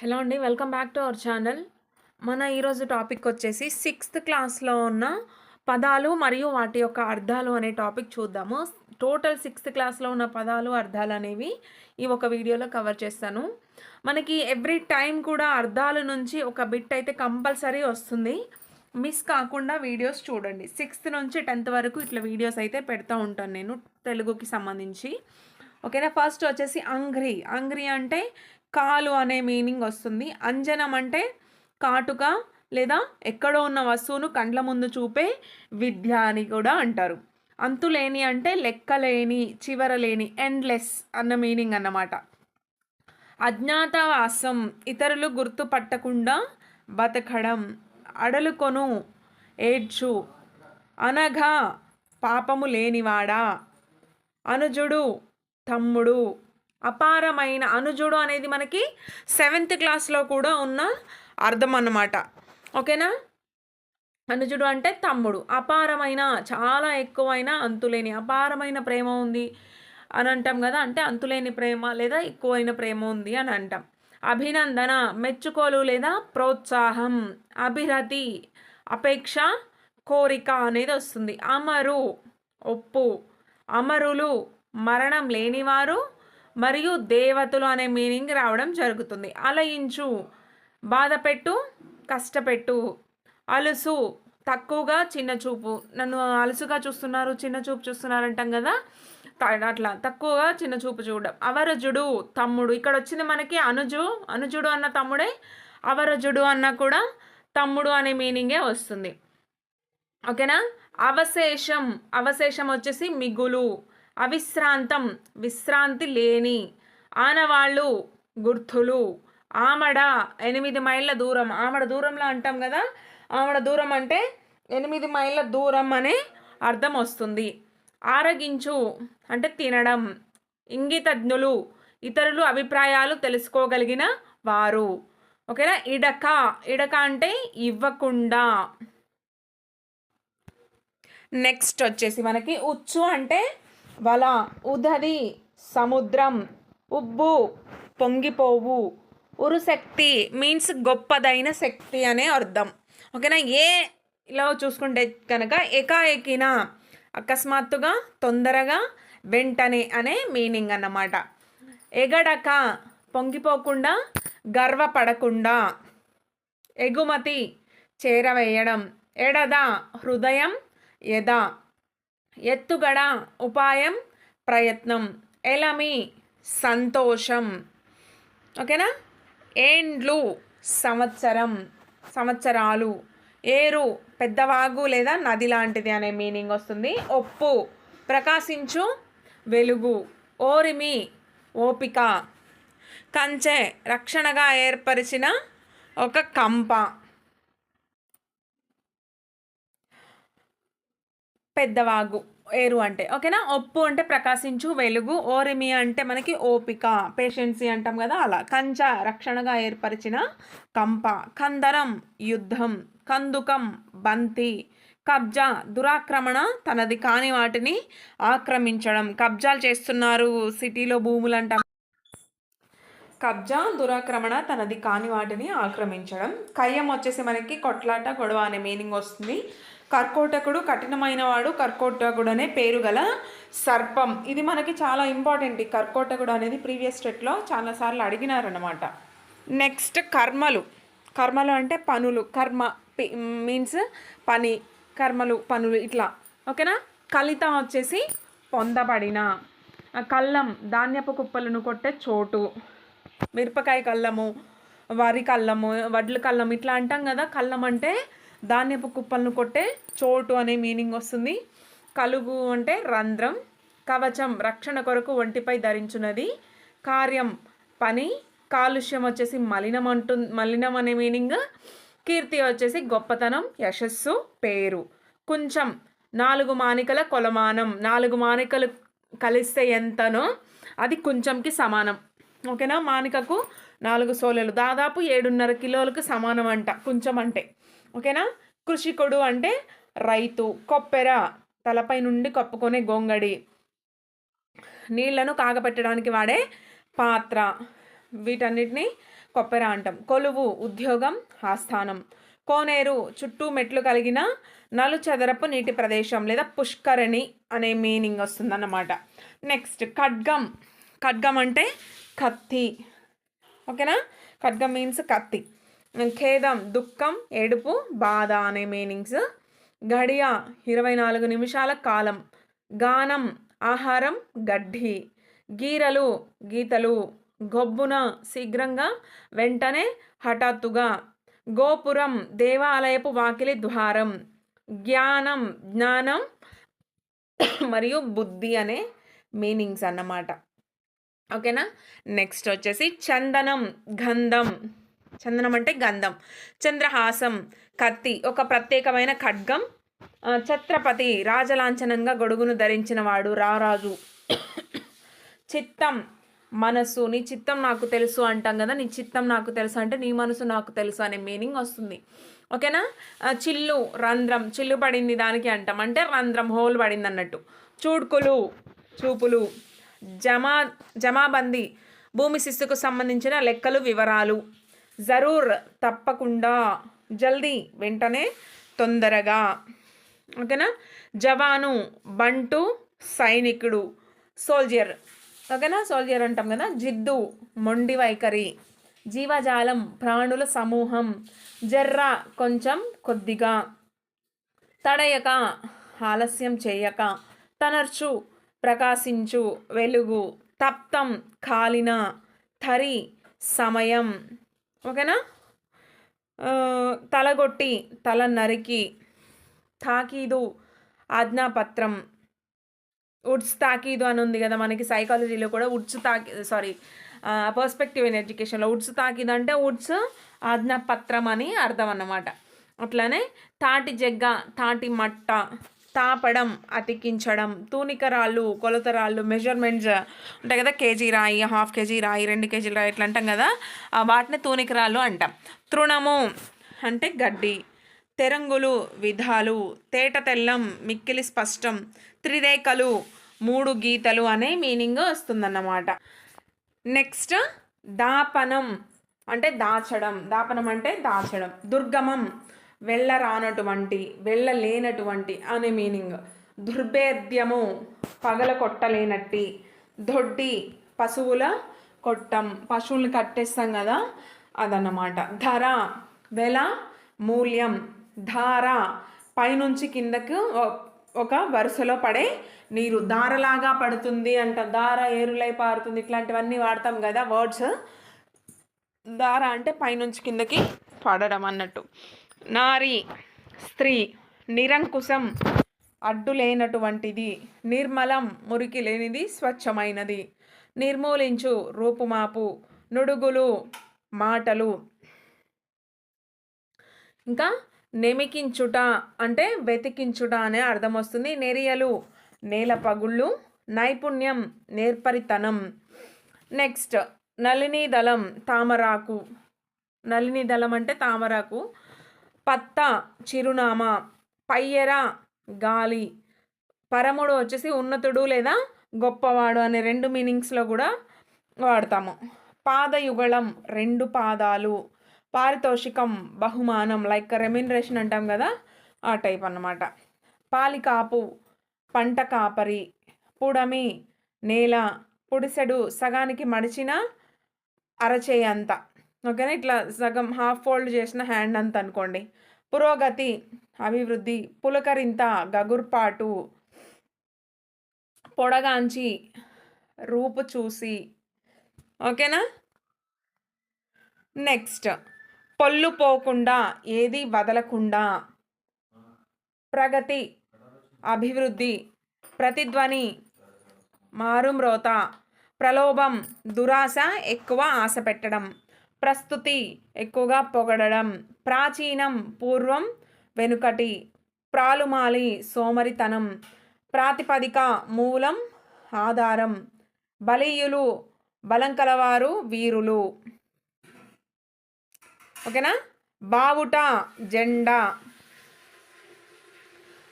Hello అండి welcome back to our channel. మన ఈరోజు టాపిక్ వచ్చేసి సిక్స్త్ క్లాస్లో ఉన్న పదాలు మరియు వాటి యొక్క అర్థాలు అనే టాపిక్ చూద్దాము. టోటల్ సిక్స్త్ క్లాస్లో ఉన్న పదాలు అర్థాలు అనేవి ఈ ఒక వీడియోలో కవర్ చేస్తాను. మనకి ఎవ్రీ టైం కూడా అర్థాల నుంచి ఒక బిట్ అయితే కంపల్సరీ వస్తుంది. మిస్ కాకుండా వీడియోస్ చూడండి. సిక్స్త్ నుంచి టెన్త్ వరకు ఇట్లా వీడియోస్ అయితే పెడతా ఉంటాను నేను తెలుగుకి సంబంధించి. ఓకేనా? ఫస్ట్ వచ్చేసి అంగ్రి అంగ్రి అంటే కాలు అనే మీనింగ్ వస్తుంది. అంజనం అంటే కాటుక లేదా ఎక్కడో ఉన్న వస్తువును కండ్ల ముందు చూపే విద్య అని కూడా అంటారు. అంతులేని అంటే లెక్కలేని చివరలేని ఎండ్లెస్ అన్న మీనింగ్ అన్నమాట. అజ్ఞాతవాసం. ఇతరులు గుర్తుపట్టకుండా బతకడం. అడలుకొను ఏడ్చు. అనగా పాపము లేనివాడా. అనుజుడు. తమ్ముడు. అపారమైన అనుజుడు అనేది మనకి సెవెంత్ క్లాస్లో కూడా ఉన్న అర్థం అన్నమాట. ఓకేనా? అనుజుడు అంటే తమ్ముడు. అపారమైన చాలా ఎక్కువైన అంతులేని. అపారమైన ప్రేమ ఉంది అని అంటాం కదా అంటే అంతులేని ప్రేమ లేదా ఎక్కువైన ప్రేమ ఉంది అని అంటాం. అభినందన మెచ్చుకోలు లేదా ప్రోత్సాహం అభిరతి అపేక్ష కోరిక అనేది వస్తుంది. అమరు ఒప్పు అమరులు మరణం లేనివారు మరియు దేవతలు అనే మీనింగ్ రావడం జరుగుతుంది. అలయించు బాధపెట్టు కష్టపెట్టు అలుసు తక్కువగా చిన్న చూపు నన్ను అలుసుగా చూస్తున్నారు చిన్న చూపు చూస్తున్నారు అంటాం కదా అట్లా. తక్కువగా చిన్న చూపు చూడడం. అవరజుడు తమ్ముడు. ఇక్కడ వచ్చింది మనకి అనుజు. అనుజుడు అన్న తమ్ముడే అవరజుడు అన్న కూడా తమ్ముడు అనే మీనింగే వస్తుంది. ఓకేనా? అవశేషం. అవశేషం వచ్చేసి మిగులు. అవిశ్రాంతం విశ్రాంతి లేని ఆనవాళ్ళు గుర్తులు. ఆమడ ఎనిమిది మైళ్ళ దూరం. ఆమడ దూరంలో అంటాం కదా? ఆమడ దూరం అంటే ఎనిమిది మైళ్ళ దూరం అనే అర్థం వస్తుంది. ఆరగించు అంటే తినడం. ఇంగితజ్ఞులు ఇతరులు అభిప్రాయాలు తెలుసుకోగలిగిన వారు. ఓకేనా? ఇడక. ఇడక అంటే ఇవ్వకుండా. నెక్స్ట్ వచ్చేసి మనకి ఉచ్చు అంటే వల ఉదరి సముద్రం ఉబ్బు పొంగిపోవు. ఉరుశక్తి మీన్స్ గొప్పదైన శక్తి అనే అర్థం. ఓకేనా? ఏలో చూసుకుంటే కనుక ఏకాఏకిన అకస్మాత్తుగా తొందరగా వెంటనే అనే మీనింగ్ అన్నమాట. ఎగడక పొంగిపోకుండా గర్వపడకుండా ఎగుమతి చేరవేయడం ఎడద హృదయం ఎద ఎత్తుగడ ఉపాయం ప్రయత్నం. ఎలమి సంతోషం. ఓకేనా? ఏండ్లు సంవత్సరం సంవత్సరాలు. ఏరు పెద్దవాగు లేదా నది లాంటిది అనే మీనింగ్ వస్తుంది. ఒప్పు ప్రకాశించు వెలుగు. ఓరిమి ఓపిక. కంచె రక్షణగా ఏర్పరిచిన ఒక కంప. పెద్దవాగు ఏరు అంటే ఓకేనా? ఒప్పు అంటే ప్రకాశించు వెలుగు ఓరిమి అంటే మనకి ఓపిక పేషెన్సీ అంటాం కదా అలా. కంచ రక్షణగా ఏర్పరిచిన కంప కందరం యుద్ధం కందుకం బంతి కబ్జా దురాక్రమణ తనది కాని వాటిని ఆక్రమించడం. కబ్జాలు చేస్తున్నారు సిటీలో భూములు అంటాం. కబ్జా దురాక్రమణ తనది కాని వాటిని ఆక్రమించడం. కయ్యం వచ్చేసి మనకి కొట్లాట గొడవ అనే మీనింగ్ వస్తుంది. కర్కోటకుడు కఠినమైన వాడు కర్కోటకుడు అనే పేరు గల సర్పం. ఇది మనకి చాలా ఇంపార్టెంట్. ఈ కర్కోటకుడు అనేది ప్రీవియస్ స్టెట్లో చాలాసార్లు అడిగినారనమాట నెక్స్ట్ కర్మలు. కర్మలు అంటే పనులు. కర్మ మీన్స్ పని. కర్మలు పనులు ఇట్లా. ఓకేనా? కలితం వచ్చేసి పొందబడిన. కళ్ళం ధాన్యపు కుప్పలను కొట్టే చోటు. మిరపకాయ కళ్ళము వరి కళ్ళము వడ్ల కళ్ళం ఇట్లా అంటాం కదా. కళ్ళం అంటే ధాన్యపు కుప్పలను కొట్టే చోటు అనే మీనింగ్ వస్తుంది. కలుగు అంటే రంధ్రం కవచం రక్షణ కొరకు ఒంటిపై ధరించున్నది. కార్యం పని కాలుష్యం వచ్చేసి మలినం అంటు మలినం అనే మీనింగ్. కీర్తి వచ్చేసి గొప్పతనం యశస్సు పేరు. కొంచెం నాలుగు మానికల కొలమానం. నాలుగు మానికలు కలిస్తే ఎంతనో అది కొంచెంకి సమానం. ఓకేనా? మానికకు నాలుగు సోలెలు. దాదాపు ఏడున్నర కిలోలకు సమానం అంట కొంచెం అంటే. ఓకేనా? కృషికుడు అంటే రైతు కొప్పెర తలపై నుండి కప్పుకొనే గొంగడి. నీళ్ళను కాగపెట్టడానికి వాడే పాత్ర. వీటన్నిటిని కొప్పెర అంటాం. కొలువు ఉద్యోగం ఆస్థానం. కోనేరు చుట్టూ మెట్లు కలిగిన నలు చదరపు నీటి ప్రదేశం లేదా పుష్కరణి అనే మీనింగ్ వస్తుందన్నమాట. నెక్స్ట్ ఖడ్గం. ఖడ్గం అంటే కత్తి. ఓకేనా? ఖడ్గం మీన్స్ కత్తి. ఖేదం దుఃఖం ఏడుపు బాధ అనే మీనింగ్స్. ఘడియ ఇరవై నాలుగు నిమిషాల కాలం. గానం ఆహారం గడ్డి. గీరలు గీతలు. గొబ్బున శీఘ్రంగా వెంటనే హఠాత్తుగా. గోపురం దేవాలయపు వాకిలి ద్వారం. జ్ఞానం జ్ఞానం మరియు బుద్ధి అనే మీనింగ్స్ అన్నమాట. ఓకేనా? నెక్స్ట్ వచ్చేసి చందనం గంధం. చందనం అంటే గంధం. చంద్రహాసం కత్తి ఒక ప్రత్యేకమైన ఖడ్గం. ఛత్రపతి రాజలాంఛనంగా గొడుగును ధరించిన వాడు రారాజు. చిత్తం మనసు నీ చిత్తం నాకు తెలుసు అంటాం కదా నీ చిత్తం నాకు తెలుసు అంటే నీ మనసు నాకు తెలుసు అనే మీనింగ్ వస్తుంది. ఓకేనా? చిల్లు రంధ్రం. చిల్లు పడింది దానికి అంటాం. అంటే రంధ్రం హోల్ పడింది అన్నట్టు. చూడ్కులు చూపులు. జమా జమాబందీ. భూమి శిస్సుకు సంబంధించిన లెక్కలు వివరాలు. జరూర్ తప్పకుండా. జల్దీ వెంటనే తొందరగా. ఓకేనా? జవాను బంటు సైనికుడు సోల్జర్. ఓకేనా? సోల్జర్ అంటాం కదా? జిద్దు మొండి వైఖరి. జీవజాలం ప్రాణుల సమూహం. జర్ర కొంచెం కొద్దిగా. తడయక ఆలస్యం చేయక. తనర్చు ప్రకాశించు వెలుగు. తప్తం కాలిన తరి సమయం. ఓకేనా? తలగొట్టి తల నరికి తాకీదు ఆజ్ఞాపత్రం. ఉడ్స్ తాకీదు అని ఉంది కదా మనకి సైకాలజీలో కూడా ఉడ్స్ తాకి సారీ పర్స్పెక్టివ్ ఇన్ ఎడ్యుకేషన్లో ఉడ్స్ తాకీదు అంటే ఉడ్స్ ఆజ్ఞాపత్రం అని అర్థం అన్నమాట. అట్లానే తాటి జగ్గ తాటి మట్ట తాపడం అతికించడం తూనికరాళ్ళు కొలతరాళ్ళు మెజర్మెంట్స్ ఉంటాయి కదా కేజీ రాయి హాఫ్ కేజీ రాయి రెండు కేజీల రాయి ఇట్లా అంటాం కదా వాటిని తూనికరాళ్ళు అంటాం. తృణము అంటే గడ్డి తెరంగులు విధాలు తేట తెల్లం మిక్కిలి స్పష్టం త్రిరేఖలు మూడు గీతలు అనే మీనింగ్ వస్తుందన్నమాట. నెక్స్ట్ దాపనం అంటే దాచడం. దాపనం అంటే దాచడం. దుర్గమం వెళ్ళరానటువంటి వెళ్ళలేనటువంటి అనే మీనింగ్. దుర్భేద్యము పగల కొట్టలేనట్టి దొడ్డి పశువుల కొట్టం పశువుల్ని కట్టేస్తాం కదా అదన్నమాట. ధర వెల మూల్యం ధార పైనుంచి కిందకు ఒక వరుసలో పడే నీరు. దారలాగా పడుతుంది అంట దార ఏరులై పారుతుంది ఇట్లాంటివన్నీ వాడతాం కదా వర్డ్స్. దార అంటే పైనుంచి కిందకి పడడం అన్నట్టు. నారి స్త్రీ నిరంకుశం అడ్డు లేనటువంటిది నిర్మలం మురికి లేనిది స్వచ్ఛమైనది. నిర్మూలించు రూపుమాపు నుడుగులు మాటలు. ఇంకా నెమికించుట అంటే వెతికించుట అనే అర్థం వస్తుంది. నెరియలు నేల పగుళ్ళు నైపుణ్యం నేర్పరితనం. నెక్స్ట్ నళిని దళం తామరాకు. నళిని దళం అంటే తామరాకు. పత్త చిరునామా పయ్యర గాలి. పరముడు వచ్చేసి ఉన్నతుడు లేదా గొప్పవాడు అనే రెండు మీనింగ్స్లో కూడా వాడతాము. పాదయుగళం రెండు పాదాలు. పారితోషికం బహుమానం లైక్ రెమ్యునరేషన్ అంటాం కదా ఆ టైప్ అన్నమాట. పాలికాపు పంట కాపరి పుడమి నేల పుడిసెడు సగానికి మడిచిన అరచేయి ఓకేనా? ఇట్లా సగం హాఫ్ ఫోల్డ్ చేసిన హ్యాండ్ అంత అనుకోండి. పురోగతి అభివృద్ధి పులకరింత గగుర్పాటు పొడగాంచి రూపు చూసి ఓకేనా? నెక్స్ట్ పొల్లు పోకుండా ఏది వదలకుండా ప్రగతి అభివృద్ధి ప్రతిధ్వని మారుమ్రోత ప్రలోభం దురాశ ఎక్కువ ఆశ పెట్టడం. ప్రస్తుతి ఎక్కువగా పొగడడం. ప్రాచీనం పూర్వం వెనుకటి ప్రాలుమాలి సోమరితనం ప్రాతిపదిక మూలం ఆధారం బలీయులు బలం కలవారు వీరులు. ఓకేనా? బావుట జెండా.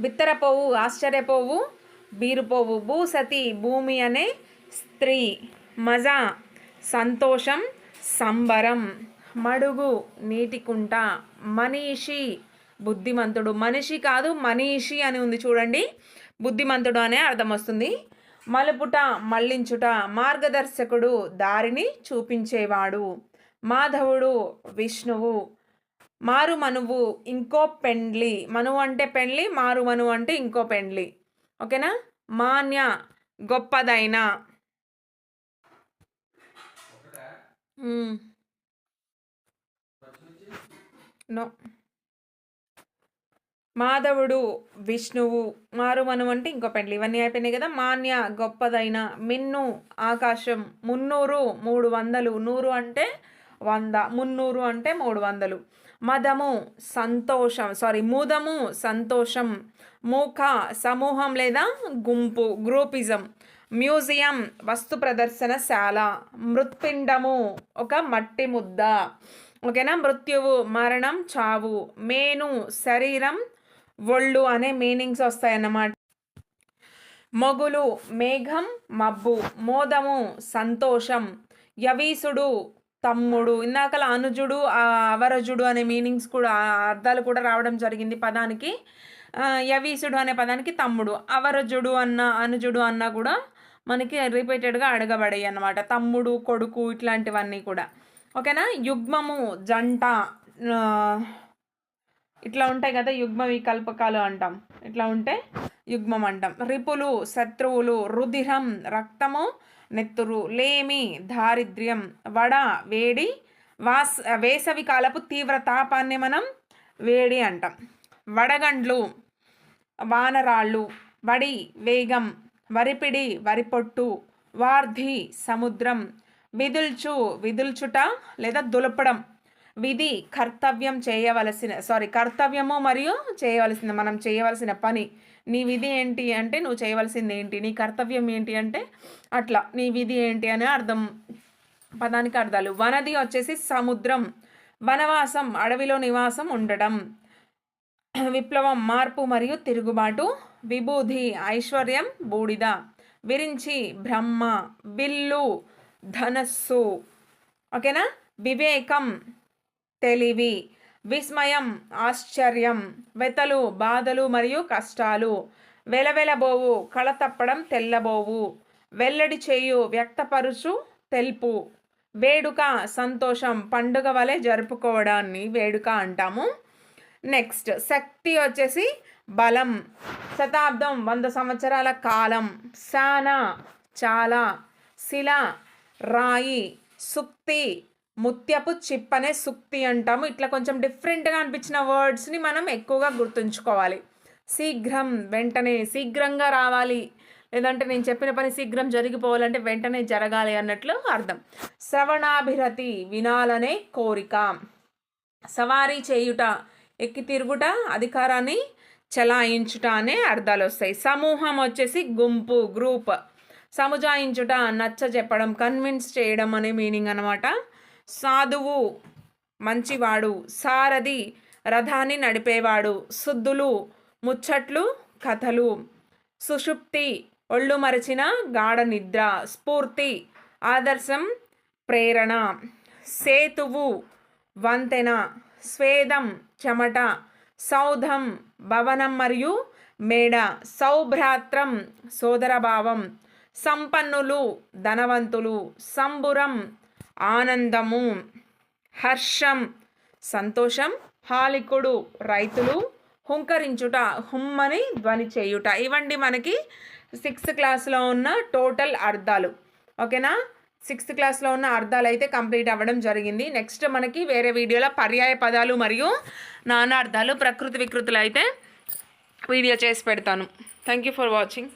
బిత్తరపోవు ఆశ్చర్యపోవు బీరుపోవు. భూసతి భూమి అనే స్త్రీ. మజా సంతోషం. సంబరం మడుగు నీటికుంట మనీషి బుద్ధిమంతుడు. మనిషి కాదు మనీషి అని ఉంది చూడండి. బుద్ధిమంతుడు అనే అర్థం వస్తుంది. మలుపుట మళ్ళించుట మార్గదర్శకుడు దారిని చూపించేవాడు. మాధవుడు విష్ణువు. మారు మనువు ఇంకో పెండ్లి. మనువు అంటే పెండ్లి మారు మనువు అంటే ఇంకో పెండ్లి. ఓకేనా? మాన్య గొప్పదైన. Mm. నో మాధవుడు విష్ణువు మారుమను అంటే ఇంకో పెండ్లి. ఇవన్నీ అయిపోయినాయి కదా. మాన్య గొప్పదైన మిన్ను ఆకాశం మున్నూరు మూడు వందలు. నూరు అంటే వంద. మున్నూరు అంటే మూడు వందలు. మదము సంతోషం. సారీ ముదము సంతోషం. మూఖ సమూహం లేదా గుంపు గ్రూపిజం. మ్యూజియం వస్తు ప్రదర్శనశాల మృత్పిండము ఒక మట్టి ముద్ద. ఓకేనా? మృత్యువు మరణం చావు. మేను శరీరం ఒళ్ళు అనే మీనింగ్స్ వస్తాయన్నమాట. మొగులు మేఘం మబ్బు. మోదము సంతోషం. యవీసుడు తమ్ముడు. ఇందాకల అనుజుడు అవరజుడు అనే మీనింగ్స్ కూడా అర్థాలు కూడా రావడం జరిగింది పదానికి. యవీసుడు అనే పదానికి తమ్ముడు. అవరజుడు అన్న అనుజుడు అన్న కూడా మనకి రిపీటెడ్గా అడగబడాయి అన్నమాట. తమ్ముడు కొడుకు ఇట్లాంటివన్నీ కూడా. ఓకేనా? యుగ్మము జంట ఇట్లా ఉంటాయి కదా యుగ్మ వికల్పకాలు అంటాం. ఇట్లా ఉంటే యుగ్మం అంటాం. రిపులు శత్రువులు రుధిరం రక్తము నెత్తురు లేమి దారిద్ర్యం వడ వేడి వాస్ వేసవి కాలపు తీవ్ర తాపాన్ని మనం వేడి అంటాం. వడగండ్లు వానరాళ్ళు వడి వేగం వరిపిడి వరిపొట్టు వార్ధి సముద్రం విదుల్చు విదుల్చుట లేదా దులపడం. విధి కర్తవ్యం చేయవలసిన సారీ కర్తవ్యము మరియు చేయవలసిన మనం చేయవలసిన పని. నీ విధి ఏంటి అంటే నువ్వు చేయవలసింది ఏంటి? నీ కర్తవ్యం ఏంటి అంటే అట్లా. నీ విధి ఏంటి అని అర్థం పదానికి అర్థాలు. వనది వచ్చేసి సముద్రం. వనవాసం అడవిలో నివాసం ఉండడం. విప్లవం మార్పు మరియు తిరుగుబాటు విభూది ఐశ్వర్యం బూడిద. విరించి బ్రహ్మ బిల్లు ధనస్సు. ఓకేనా? వివేకం తెలివి విస్మయం ఆశ్చర్యం వెతలు బాధలు మరియు కష్టాలు. వెలవెలబోవు కళతప్పడం తెల్లబోవు. వెల్లడి చేయు వ్యక్తపరుచు తెలుపు. వేడుక సంతోషం పండుగ వలె జరుపుకోవడాన్ని వేడుక అంటాము. నెక్స్ట్ శక్తి వచ్చేసి బలం శతాబ్దం వంద సంవత్సరాల కాలం సానా చాలా శిల రాయి సుక్తి ముత్యపు చిప్పనే సుక్తి అంటాము. ఇట్లా కొంచెం డిఫరెంట్గా అనిపించిన వర్డ్స్ని మనం ఎక్కువగా గుర్తుంచుకోవాలి. శీఘ్రం వెంటనే శీఘ్రంగా రావాలి. లేదంటే నేను చెప్పిన పని శీఘ్రం జరిగిపోవాలంటే వెంటనే జరగాలి అన్నట్లు అర్థం. శ్రవణాభిరతి వినాలనే కోరిక. సవారీ చేయుట ఎక్కి తిరుగుట అధికారాన్ని చలాయించుట అనే అర్థాలు వస్తాయి సమూహం వచ్చేసి గుంపు గ్రూప్. సముజాయించుట నచ్చ చెప్పడం కన్విన్స్ చేయడం అనే మీనింగ్ అనమాట సాధువు మంచివాడు సారథి రథాన్ని నడిపేవాడు శుద్ధులు ముచ్చట్లు కథలు సుషుప్తి ఒళ్ళు మరచిన గాఢ నిద్ర స్ఫూర్తి ఆదర్శం ప్రేరణ సేతువు వంతెన స్వేదం చెమట సౌధం భవనం మరియు మేడ సౌభ్రాత్రం సోదరభావం సంపన్నులు ధనవంతులు సంబురం ఆనందము హర్షం సంతోషం హాలికుడు రైతులు హుంకరించుట హుమ్మని ధ్వని చేయుట. ఇవండి మనకి సిక్స్త్ క్లాస్లో ఉన్న టోటల్ అర్థాలు. ఓకేనా సిక్స్త్ క్లాస్లో ఉన్న అర్థాలు అయితే కంప్లీట్ అవ్వడం జరిగింది. నెక్స్ట్ మనకి వేరే వీడియోలో పర్యాయ పదాలు మరియు నానార్థాలు ప్రకృతి వికృతులు అయితే వీడియో చేసి పెడతాను. Thank you for watching